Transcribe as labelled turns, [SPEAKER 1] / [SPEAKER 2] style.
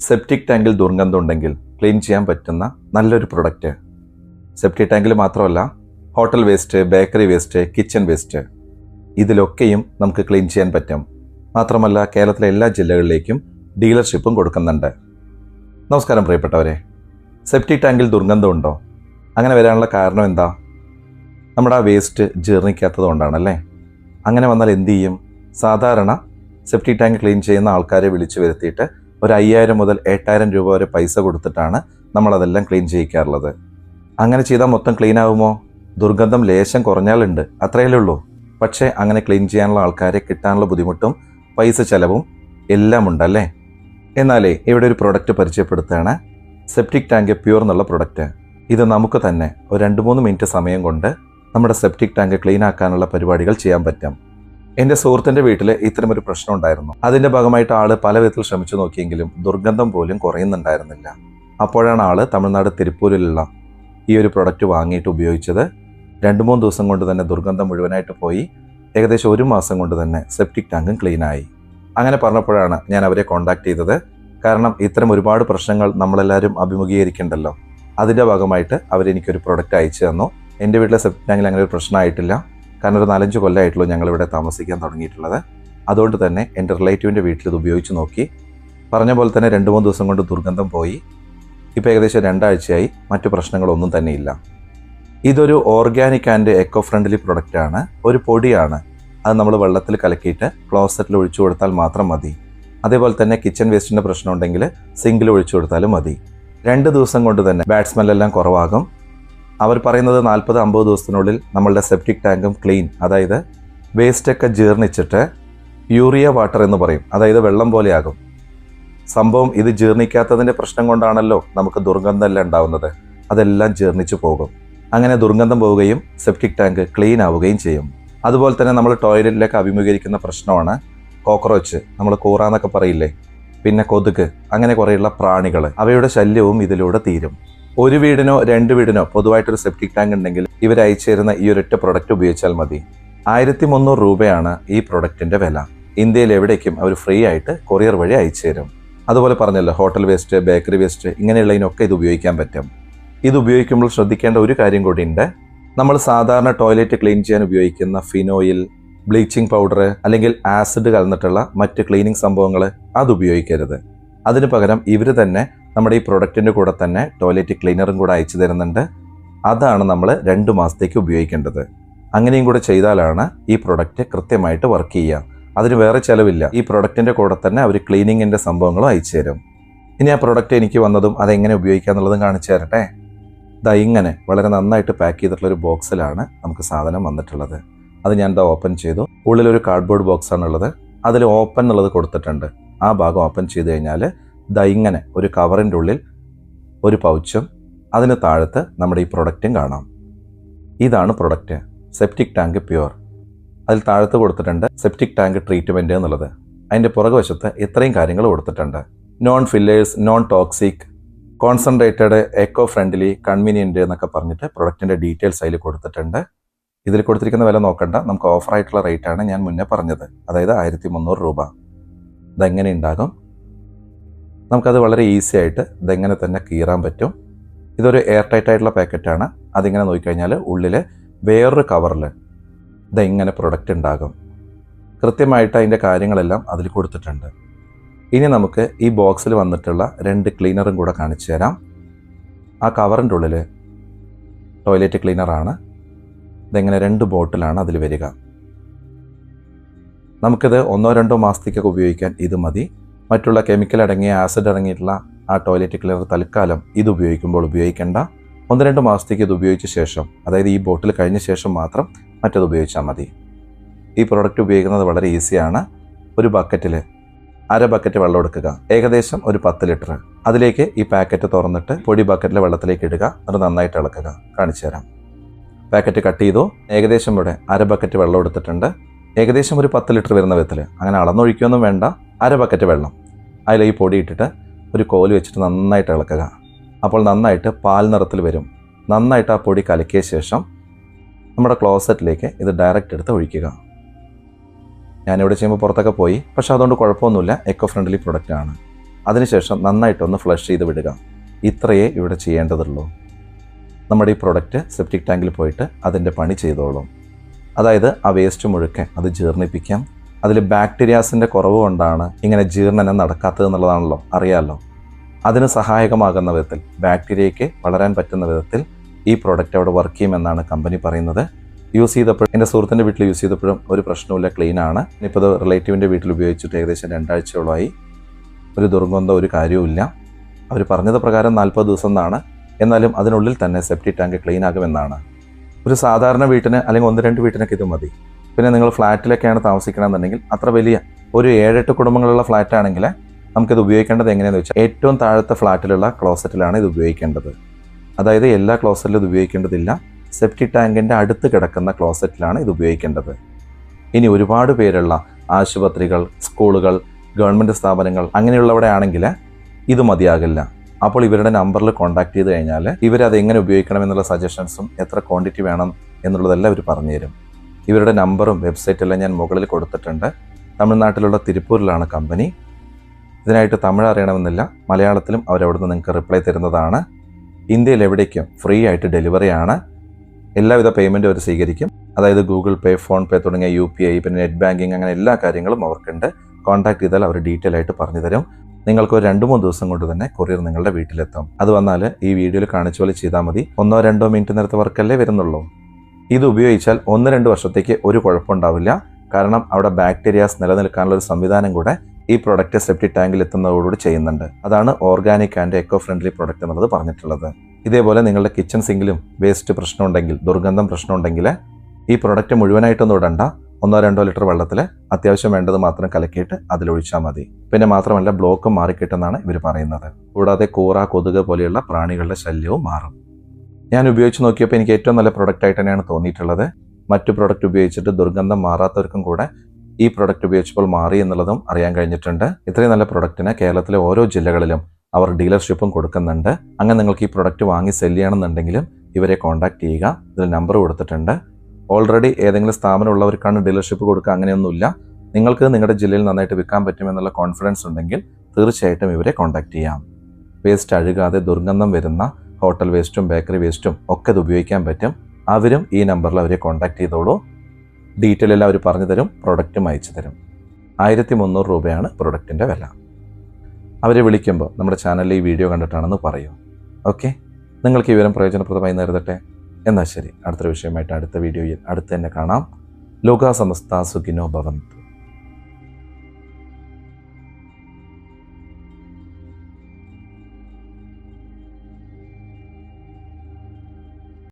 [SPEAKER 1] Septic ടാങ്കിൽ ദുർഗന്ധം ഉണ്ടെങ്കിൽ ക്ലീൻ ചെയ്യാൻ പറ്റുന്ന നല്ലൊരു പ്രൊഡക്റ്റ് സെപ്റ്റിക് ടാങ്കിൽ മാത്രമല്ല hotel waste bakery waste kitchen waste ഇതിലൊക്കെയും നമുക്ക് ക്ലീൻ ചെയ്യാൻ പറ്റും. മാത്രമല്ല കേരളത്തിലെ എല്ലാ ജില്ലകളിലേക്കും ഡീലർഷിപ്പും കൊടുക്കുന്നുണ്ട്. നമസ്കാരം പ്രിയപ്പെട്ടവരെ. സെപ്റ്റിക് ടാങ്കിൽ ദുർഗന്ധം ഉണ്ടോ അങ്ങനെ വരാനുള്ള കാരണം എന്താ? നമ്മുടെ ആ വേസ്റ്റ് ജീർണിക്കാത്തത് കൊണ്ടാണല്ലേ അങ്ങനെ വന്നാൽ എന്തു ചെയ്യും? സാധാരണ സെപ്റ്റിക് ടാങ്ക് ക്ലീൻ ചെയ്യുന്ന ആൾക്കാരെ വിളിച്ചു വരുത്തിയിട്ട് ഒരു അയ്യായിരം മുതൽ എട്ടായിരം രൂപ വരെ പൈസ കൊടുത്തിട്ടാണ് നമ്മളതെല്ലാം ക്ലീൻ ചെയ്യിക്കാറുള്ളത്. അങ്ങനെ ചെയ്താൽ മൊത്തം ക്ലീൻ ആകുമോ ദുർഗന്ധം ലേശം കുറഞ്ഞാലുണ്ട് അത്രയല്ലേ ഉള്ളൂ. പക്ഷേ അങ്ങനെ ക്ലീൻ ചെയ്യാനുള്ള ആൾക്കാരെ കിട്ടാനുള്ള ബുദ്ധിമുട്ടും പൈസ ചെലവും എല്ലാം ഉണ്ടല്ലേ? എന്നാലേ ഇവിടെ ഒരു പ്രൊഡക്റ്റ് പരിചയപ്പെടുത്തുകയാണ്. സെപ്റ്റിക് ടാങ്ക് പ്യൂർ എന്നുള്ള പ്രൊഡക്റ്റ്. ഇത് നമുക്ക് തന്നെ ഒരു രണ്ട് മൂന്ന് മിനിറ്റ് സമയം കൊണ്ട് നമ്മുടെ സെപ്റ്റിക് ടാങ്ക് ക്ലീൻ ആക്കാനുള്ള പരിപാടികൾ ചെയ്യാൻ പറ്റും. എന്റെ സുഹൃത്തിന്റെ വീട്ടിൽ ഇത്തരമൊരു പ്രശ്നം ഉണ്ടായിരുന്നു. അതിന്റെ ഭാഗമായിട്ട് ആൾ പല വിധത്തിൽ ശ്രമിച്ചു നോക്കിയെങ്കിലും ദുർഗന്ധം പോലും കുറയുന്നുണ്ടായിരുന്നില്ല. അപ്പോഴാണ് ആൾ തമിഴ്നാട് തിരുപ്പൂരിലുള്ള ഈ ഒരു പ്രൊഡക്റ്റ് വാങ്ങിയിട്ട് ഉപയോഗിച്ചത്. രണ്ട് മൂന്ന് ദിവസം കൊണ്ട് തന്നെ ദുർഗന്ധം മുഴുവനായിട്ട് പോയി. ഏകദേശം ഒരു മാസം കൊണ്ട് തന്നെ സെപ്റ്റിക് ടാങ്കും ക്ലീനായി അങ്ങനെ പറഞ്ഞപ്പോഴാണ് ഞാൻ അവരെ കോൺടാക്ട് ചെയ്തത്. കാരണം ഇത്തരം ഒരുപാട് പ്രശ്നങ്ങൾ നമ്മളെല്ലാവരും അഭിമുഖീകരിക്കണ്ടല്ലോ. അതിന്റെ ഭാഗമായിട്ട് അവരെനിക്കൊരു പ്രൊഡക്റ്റ് അയച്ചു തന്നു. എന്റെ വീട്ടിലെ സെപ്റ്റിക് ടാങ്കിൽ അങ്ങനെ ഒരു പ്രശ്നമായിട്ടില്ല കാരണം ഒരു നാലഞ്ച് കൊല്ലമായിട്ടുള്ളൂ ഞങ്ങളിവിടെ താമസിക്കാൻ തുടങ്ങിയിട്ടുള്ളത്. അതുകൊണ്ട് തന്നെ എന്റെ റിലേറ്റീവിന്റെ വീട്ടിൽ ഇത് ഉപയോഗിച്ച് നോക്കി. പറഞ്ഞ പോലെ തന്നെ രണ്ട് മൂന്ന് ദിവസം കൊണ്ട് ദുർഗന്ധം പോയി. ഇപ്പോൾ ഏകദേശം രണ്ടാഴ്ചയായി. മറ്റു പ്രശ്നങ്ങളൊന്നും തന്നെ ഇല്ല. ഇതൊരു ഓർഗാനിക് ആൻഡ് എക്കോ ഫ്രണ്ട്ലി പ്രൊഡക്റ്റാണ് ഒരു പൊടിയാണ്. അത് നമ്മൾ വെള്ളത്തിൽ കലക്കിയിട്ട് ക്ലോസറ്റിൽ ഒഴിച്ചു കൊടുത്താൽ മാത്രം മതി. അതേപോലെ തന്നെ കിച്ചൺ വേസ്റ്റിന്റെ പ്രശ്നം ഉണ്ടെങ്കിൽ സിങ്കിൽ ഒഴിച്ചു കൊടുത്താലും മതി. രണ്ട് ദിവസം കൊണ്ട് തന്നെ ബാഡ് സ്മെല്ലെല്ലാം കുറവാകും. അവർ പറയുന്നത് നാൽപ്പത് അമ്പത് ദിവസത്തിനുള്ളിൽ നമ്മളുടെ സെപ്റ്റിക് ടാങ്കും ക്ലീൻ അതായത് വേസ്റ്റൊക്കെ ജീർണിച്ചിട്ട് യൂറിയ വാട്ടർ എന്ന് പറയും. അതായത് വെള്ളം പോലെയാകും. സംഭവം ഇത് ജീർണിക്കാത്തതിന്റെ പ്രശ്നം കൊണ്ടാണല്ലോ നമുക്ക് ദുർഗന്ധം അല്ല ഉണ്ടാവുന്നത്. അതെല്ലാം ജീർണിച്ചു പോകും. അങ്ങനെ ദുർഗന്ധം പോവുകയും സെപ്റ്റിക് ടാങ്ക് ക്ലീൻ ആവുകയും ചെയ്യും. അതുപോലെ തന്നെ നമ്മൾ ടോയ്ലറ്റിലേക്ക് അഭിമുഖീകരിക്കുന്ന പ്രശ്നമാണ് കോക്രോച്ച് നമ്മൾ കൂറാന്നൊക്കെ പറയില്ലേ? പിന്നെ കൊതുക്. അങ്ങനെ കുറേയുള്ള പ്രാണികൾ അവയുടെ ശല്യവും ഇതിലൂടെ തീരും. ഒരു വീടിനോ രണ്ട് വീടിനോ പൊതുവായിട്ടൊരു സെപ്റ്റിക് ടാങ്ക് ഉണ്ടെങ്കിൽ ഇവർ അയച്ചേരുന്ന ഈ ഒരൊറ്റ പ്രൊഡക്റ്റ് ഉപയോഗിച്ചാൽ മതി. ആയിരത്തി മുന്നൂറ് രൂപയാണ് ഈ പ്രൊഡക്റ്റിന്റെ വില. ഇന്ത്യയിൽ എവിടേക്കും അവർ ഫ്രീ ആയിട്ട് കൊറിയർ വഴി അയച്ചു തരും അതുപോലെ പറഞ്ഞല്ലോ ഹോട്ടൽ വേസ്റ്റ് ബേക്കറി വേസ്റ്റ് ഇങ്ങനെയുള്ളതിനൊക്കെ ഇത് ഉപയോഗിക്കാൻ പറ്റും. ഇത് ഉപയോഗിക്കുമ്പോൾ ശ്രദ്ധിക്കേണ്ട ഒരു കാര്യം കൂടിയുണ്ട് നമ്മൾ സാധാരണ ടോയ്ലറ്റ് ക്ലീൻ ചെയ്യാൻ ഉപയോഗിക്കുന്ന ഫിനോയിൽ ബ്ലീച്ചിങ് പൗഡർ അല്ലെങ്കിൽ ആസിഡ് കലർന്നിട്ടുള്ള മറ്റ് ക്ലീനിങ് സംഭവങ്ങൾ അത് ഉപയോഗിക്കരുത്. അതിനു പകരം ഇവർ തന്നെ നമ്മുടെ ഈ പ്രൊഡക്റ്റിന്റെ കൂടെ തന്നെ ടോയ്ലറ്റ് ക്ലീനറും കൂടെ അയച്ചു തരുന്നുണ്ട്. അതാണ് നമ്മൾ രണ്ട് മാസത്തേക്ക് ഉപയോഗിക്കേണ്ടത്. അങ്ങനെയും കൂടെ ചെയ്താലാണ് ഈ പ്രൊഡക്റ്റ് കൃത്യമായിട്ട് വർക്ക് ചെയ്യുക. അതിന് വേറെ ചിലവില്ല. ഈ പ്രൊഡക്റ്റിന്റെ കൂടെ തന്നെ അവർ ക്ലീനിങ്ങിന്റെ സംഭവങ്ങളും അയച്ചു തരും. ഇനി ആ പ്രൊഡക്റ്റ് എനിക്ക് വന്നതും അതെങ്ങനെ ഉപയോഗിക്കുക എന്നുള്ളതും കാണിച്ചു തരട്ടെ? ഇതാ ഇങ്ങനെ വളരെ നന്നായിട്ട് പാക്ക് ചെയ്തിട്ടുള്ള ഒരു ബോക്സിലാണ് നമുക്ക് സാധനം വന്നിട്ടുള്ളത്. അത് ഞാൻ ഇതാ ഓപ്പൺ ചെയ്തു. ഉള്ളിലൊരു കാർഡ്ബോർഡ് ബോക്സാണുള്ളത് അതിൽ ഓപ്പൺ എന്നുള്ളത് കൊടുത്തിട്ടുണ്ട്. ആ ഭാഗം ഓപ്പൺ ചെയ്ത് കഴിഞ്ഞാൽ ദാ ഇങ്ങനെ ഒരു കവറിന്റെ ഉള്ളിൽ ഒരു പൗച്ചും അതിന് താഴത്ത് നമ്മുടെ ഈ പ്രൊഡക്റ്റും കാണാം. ഇതാണ് പ്രൊഡക്റ്റ്. Septic tank pure. അതിൽ താഴത്ത് കൊടുത്തിട്ടുണ്ട് സെപ്റ്റിക് ടാങ്ക് ട്രീറ്റ്മെന്റ് എന്നുള്ളത്. അതിന്റെ പുറകുവശത്ത് ഇത്രയും കാര്യങ്ങൾ കൊടുത്തിട്ടുണ്ട്. Non fillers non toxic concentrated eco friendly convenient എന്നൊക്കെ പറഞ്ഞിട്ട് പ്രൊഡക്റ്റിന്റെ ഡീറ്റെയിൽസ് അതിൽ കൊടുത്തിട്ടുണ്ട്. ഇതിൽ കൊടുത്തിരിക്കുന്ന വില നോക്കണ്ട. നമുക്ക് ഓഫറായിട്ടുള്ള റേറ്റാണ് ഞാൻ മുന്നേ പറഞ്ഞത്. അതായത് ആയിരത്തി മുന്നൂറ് രൂപ. ഇതെങ്ങനെ ഉണ്ടാകും? നമുക്കത് വളരെ ഈസി ആയിട്ട് ഇതെങ്ങനെ തന്നെ കീറാൻ പറ്റും. ഇതൊരു എയർ ടൈറ്റ് ആയിട്ടുള്ള പാക്കറ്റാണ് അതിങ്ങനെ നോക്കിക്കഴിഞ്ഞാൽ ഉള്ളിൽ വേറൊരു കവറിൽ ഇതെങ്ങനെ പ്രൊഡക്റ്റ് ഉണ്ടാകും കൃത്യമായിട്ട് അതിന്റെ കാര്യങ്ങളെല്ലാം അതിൽ കൊടുത്തിട്ടുണ്ട്. ഇനി നമുക്ക് ഈ ബോക്സിൽ വന്നിട്ടുള്ള രണ്ട് ക്ലീനറും കൂടെ കാണിച്ചു തരാം. ആ കവറിന്റെ ഉള്ളിൽ ടോയ്ലറ്റ് ക്ലീനറാണ് ഇതെങ്ങനെ രണ്ട് ബോട്ടിലാണ് അതിൽ വരിക. നമുക്കിത് ഒന്നോ രണ്ടോ മാസത്തേക്കൊക്കെ ഉപയോഗിക്കാൻ ഇത് മതി. മറ്റുള്ള കെമിക്കൽ അടങ്ങിയ ആസിഡ് അടങ്ങിയിട്ടുള്ള ആ ടോയ്ലറ്റ് ക്ലിയർ തൽക്കാലം ഇത് ഉപയോഗിക്കുമ്പോൾ ഉപയോഗിക്കേണ്ട ഒന്ന് രണ്ട് മാസത്തേക്ക് ഇത് ഉപയോഗിച്ച ശേഷം അതായത് ഈ ബോട്ടിൽ കഴിഞ്ഞ ശേഷം മാത്രം മറ്റത് ഉപയോഗിച്ചാൽ മതി. ഈ പ്രോഡക്റ്റ് ഉപയോഗിക്കുന്നത് വളരെ ഈസിയാണ് ഒരു ബക്കറ്റിൽ അര ബക്കറ്റ് വെള്ളം എടുക്കുക. ഏകദേശം ഒരു പത്ത് ലിറ്റർ അതിലേക്ക് ഈ പാക്കറ്റ് തുറന്നിട്ട് പൊടി ബക്കറ്റിലെ വെള്ളത്തിലേക്ക് ഇടുക. അത് നന്നായിട്ട് ഇളക്കുക. കാണിച്ചു തരാം. പാക്കറ്റ് കട്ട് ചെയ്തു. ഏകദേശം ഇവിടെ അര ബക്കറ്റ് വെള്ളം എടുത്തിട്ടുണ്ട്. ഏകദേശം ഒരു പത്ത് ലിറ്റർ വരുന്ന വിധത്തിൽ അങ്ങനെ അളന്നൊഴിക്കുകയൊന്നും വേണ്ട. അര ബക്കറ്റ് വെള്ളം. അതിൽ ഈ പൊടി ഇട്ടിട്ട് ഒരു കോൽ വെച്ചിട്ട് നന്നായിട്ട് ഇളക്കുക. അപ്പോൾ നന്നായിട്ട് പാൽ നിറത്തിൽ വരും. നന്നായിട്ട് ആ പൊടി കലക്കിയ ശേഷം നമ്മുടെ ക്ലോസറ്റിലേക്ക് ഇത് ഡയറക്റ്റ് എടുത്ത് ഒഴിക്കുക. ഞാനിവിടെ ചെയ്യുമ്പോൾ പുറത്തൊക്കെ പോയി. പക്ഷേ അതുകൊണ്ട് കുഴപ്പമൊന്നുമില്ല. എക്കോ ഫ്രണ്ട്ലി പ്രൊഡക്റ്റ് ആണ്. അതിനുശേഷം നന്നായിട്ടൊന്ന് ഫ്ലഷ് ചെയ്ത് വിടുക. ഇത്രയേ ഇവിടെ ചെയ്യേണ്ടതുള്ളൂ. നമ്മുടെ ഈ പ്രൊഡക്റ്റ് സെപ്റ്റിക് ടാങ്കിൽ പോയിട്ട് അതിന്റെ പണി ചെയ്തോളും. അതായത് ആ വേസ്റ്റ് മുഴുക്കെ അത് ജീർണിപ്പിക്കാം. അതിൽ ബാക്ടീരിയാസിന്റെ കുറവ് കൊണ്ടാണ് ഇങ്ങനെ ജീർണനം നടക്കാത്തത് എന്നുള്ളതാണല്ലോ അറിയാമല്ലോ. അതിന് സഹായകമാകുന്ന വിധത്തിൽ ബാക്ടീരിയയ്ക്ക് വളരാൻ പറ്റുന്ന വിധത്തിൽ ഈ പ്രോഡക്റ്റ് അവിടെ വർക്ക് ചെയ്യുമെന്നാണ് കമ്പനി പറയുന്നത്. യൂസ് ചെയ്തപ്പോഴും എന്റെ സുഹൃത്തിന്റെ വീട്ടിൽ യൂസ് ചെയ്തപ്പോഴും ഒരു പ്രശ്നമില്ല ക്ലീൻ ആണ്. ഇനിയിപ്പോൾ ഇത് റിലേറ്റീവിന്റെ വീട്ടിൽ ഉപയോഗിച്ചിട്ട് ഏകദേശം രണ്ടാഴ്ചയോളമായി. ഒരു ദുർഗന്ധം ഒരു കാര്യവുമില്ല. അവർ പറഞ്ഞത് പ്രകാരം നാൽപ്പത് ദിവസം എന്നാണ്. എന്നാലും അതിനുള്ളിൽ തന്നെ സെപ്റ്റി ടാങ്ക് ക്ലീൻ ആകുമെന്നാണ്. ഒരു സാധാരണ വീട്ടിന് അല്ലെങ്കിൽ ഒന്ന് രണ്ട് വീട്ടിനൊക്കെ ഇത് മതി. പിന്നെ നിങ്ങൾ ഫ്ലാറ്റിലൊക്കെയാണ് താമസിക്കണമെന്നുണ്ടെങ്കിൽ അത്ര വലിയ ഒരു ഏഴെട്ട് കുടുംബങ്ങളുള്ള ഫ്ലാറ്റ് ആണെങ്കിൽ നമുക്കിത് ഉപയോഗിക്കേണ്ടത് എങ്ങനെയാണെന്ന് വെച്ചാൽ ഏറ്റവും താഴത്തെ ഫ്ലാറ്റിലുള്ള ക്ലോസറ്റിലാണ് ഇത് ഉപയോഗിക്കേണ്ടത്. അതായത് എല്ലാ ക്ലോസറ്റിലും ഇത് ഉപയോഗിക്കേണ്ടതില്ല. സെപ്റ്റി ടാങ്കിന്റെ അടുത്ത് കിടക്കുന്ന ക്ലോസറ്റിലാണ് ഇത് ഉപയോഗിക്കേണ്ടത്. ഇനി ഒരുപാട് പേരുള്ള ആശുപത്രികൾ സ്കൂളുകൾ ഗവൺമെന്റ് സ്ഥാപനങ്ങൾ അങ്ങനെയുള്ളവിടെ ആണെങ്കിൽ ഇത് മതിയാകില്ല. അപ്പോൾ ഇവരുടെ നമ്പറിൽ കോൺടാക്ട് ചെയ്ത് കഴിഞ്ഞാൽ ഇവരത് എങ്ങനെ ഉപയോഗിക്കണം എന്നുള്ള സജഷൻസും എത്ര ക്വാണ്ടിറ്റി വേണം എന്നുള്ളതെല്ലാം ഇവർ പറഞ്ഞുതരും. ഇവരുടെ നമ്പറും വെബ്സൈറ്റെല്ലാം ഞാൻ മുകളിൽ കൊടുത്തിട്ടുണ്ട്. തമിഴ്നാട്ടിലുള്ള തിരുപ്പൂരിലാണ് കമ്പനി. ഇതിനായിട്ട് തമിഴ് അറിയണമെന്നില്ല. മലയാളത്തിലും അവരവിടുന്ന് നിങ്ങൾക്ക് റിപ്ലൈ തരുന്നതാണ്. ഇന്ത്യയിൽ എവിടേക്കും ഫ്രീ ആയിട്ട് ഡെലിവറി ആണ്. എല്ലാവിധ പേയ്മെന്റും അവർ സ്വീകരിക്കും. അതായത് ഗൂഗിൾ പേ ഫോൺ പേ തുടങ്ങിയ യു പി ഐ പിന്നെ നെറ്റ് ബാങ്കിങ് അങ്ങനെ എല്ലാ കാര്യങ്ങളും അവർക്കുണ്ട്. കോൺടാക്ട് ചെയ്താൽ അവർ ഡീറ്റെയിൽ ആയിട്ട് പറഞ്ഞു തരും. നിങ്ങൾക്ക് ഒരു രണ്ട് മൂന്ന് ദിവസം കൊണ്ട് തന്നെ കൊറിയർ നിങ്ങളുടെ വീട്ടിലെത്തും. അത് വന്നാൽ ഈ വീഡിയോയിൽ കാണിച്ചു പോലെ ചെയ്താൽ മതി. ഒന്നോ രണ്ടോ മിനിറ്റ് നേരത്തെ വർക്കല്ലേ വരുന്നുള്ളൂ. ഇത് ഉപയോഗിച്ചാൽ ഒന്ന് രണ്ട് വർഷത്തേക്ക് ഒരു കുഴപ്പമുണ്ടാവില്ല. കാരണം അവിടെ ബാക്ടീരിയാസ് നിലനിൽക്കാനുള്ള ഒരു സംവിധാനം കൂടെ ഈ പ്രൊഡക്റ്റ് സെപ്റ്റി ടാങ്കിൽ എത്തുന്നതോടുകൂടി ചെയ്യുന്നുണ്ട്. അതാണ് organic and eco friendly product എന്നുള്ളത് പറഞ്ഞിട്ടുള്ളത്. ഇതേപോലെ നിങ്ങളുടെ കിച്ചൺ സിങ്കിലും വേസ്റ്റ് പ്രശ്നമുണ്ടെങ്കിൽ ദുർഗന്ധം പ്രശ്നമുണ്ടെങ്കിൽ ഈ പ്രൊഡക്റ്റ് മുഴുവനായിട്ടൊന്നും ഇടണ്ട. ഒന്നോ രണ്ടോ ലിറ്റർ വെള്ളത്തിൽ അത്യാവശ്യം വേണ്ടത് മാത്രം കലക്കിയിട്ട് അതിലൊഴിച്ചാൽ മതി. പിന്നെ മാത്രമല്ല ബ്ലോക്കും മാറിക്കിട്ടെന്നാണ് ഇവർ പറയുന്നത്. കൂടാതെ കൂറ കൊതുക് പോലെയുള്ള പ്രാണികളുടെ ശല്യവും മാറും. ഞാൻ ഉപയോഗിച്ച് നോക്കിയപ്പോൾ എനിക്ക് ഏറ്റവും നല്ല പ്രൊഡക്റ്റ് ആയിട്ട് തന്നെയാണ് തോന്നിയിട്ടുള്ളത്. മറ്റു പ്രൊഡക്റ്റ് ഉപയോഗിച്ചിട്ട് ദുർഗന്ധം മാറാത്തവർക്കും കൂടെ ഈ പ്രൊഡക്റ്റ് ഉപയോഗിച്ചപ്പോൾ മാറി എന്നുള്ളതും അറിയാൻ കഴിഞ്ഞിട്ടുണ്ട്. ഇത്രയും നല്ല പ്രൊഡക്റ്റിന് കേരളത്തിലെ ഓരോ ജില്ലകളിലും അവർ ഡീലർഷിപ്പും കൊടുക്കുന്നുണ്ട്. അങ്ങനെ നിങ്ങൾക്ക് ഈ പ്രൊഡക്റ്റ് വാങ്ങി സെൽ ചെയ്യണമെന്നുണ്ടെങ്കിലും ഇവരെ കോൺടാക്ട് ചെയ്യുക. ഇതിൽ നമ്പർ കൊടുത്തിട്ടുണ്ട്. ഓൾറെഡി ഏതെങ്കിലും സ്ഥാപനം ഉള്ളവർക്കാണ് ഡീലർഷിപ്പ് കൊടുക്കുക അങ്ങനെയൊന്നുമില്ല. നിങ്ങൾക്ക് നിങ്ങളുടെ ജില്ലയിൽ നന്നായിട്ട് വിൽക്കാൻ പറ്റുമെന്നുള്ള കോൺഫിഡൻസ് ഉണ്ടെങ്കിൽ തീർച്ചയായിട്ടും ഇവരെ കോൺടാക്ട് ചെയ്യാം. വേസ്റ്റ് അഴുകാതെ ദുർഗന്ധം വരുന്ന ഹോട്ടൽ വേസ്റ്റും ബേക്കറി വേസ്റ്റും ഒക്കെ ഇത് ഉപയോഗിക്കാൻ പറ്റും. അവരും ഈ നമ്പറിൽ അവരെ കോൺടാക്ട് ചെയ്തോളൂ. ഡീറ്റെയിൽ എല്ലാം അവർ പറഞ്ഞു തരും പ്രൊഡക്റ്റും അയച്ചു തരും. ആയിരത്തി മുന്നൂറ് രൂപയാണ് പ്രൊഡക്റ്റിന്റെ വില. അവരെ വിളിക്കുമ്പോൾ നമ്മുടെ ചാനലിൽ ഈ വീഡിയോ കണ്ടിട്ടാണെന്ന് പറയൂ. ഓക്കെ നിങ്ങൾക്ക് ഈ വിവരം പ്രയോജനപ്രദമായി നേരിടട്ടെ എന്നാൽ ശരി. അടുത്തൊരു വിഷയമായിട്ട് അടുത്ത വീഡിയോയിൽ അടുത്ത് തന്നെ കാണാം. ലോകാസമസ്ത സുഖിനോ ഭവന്തു.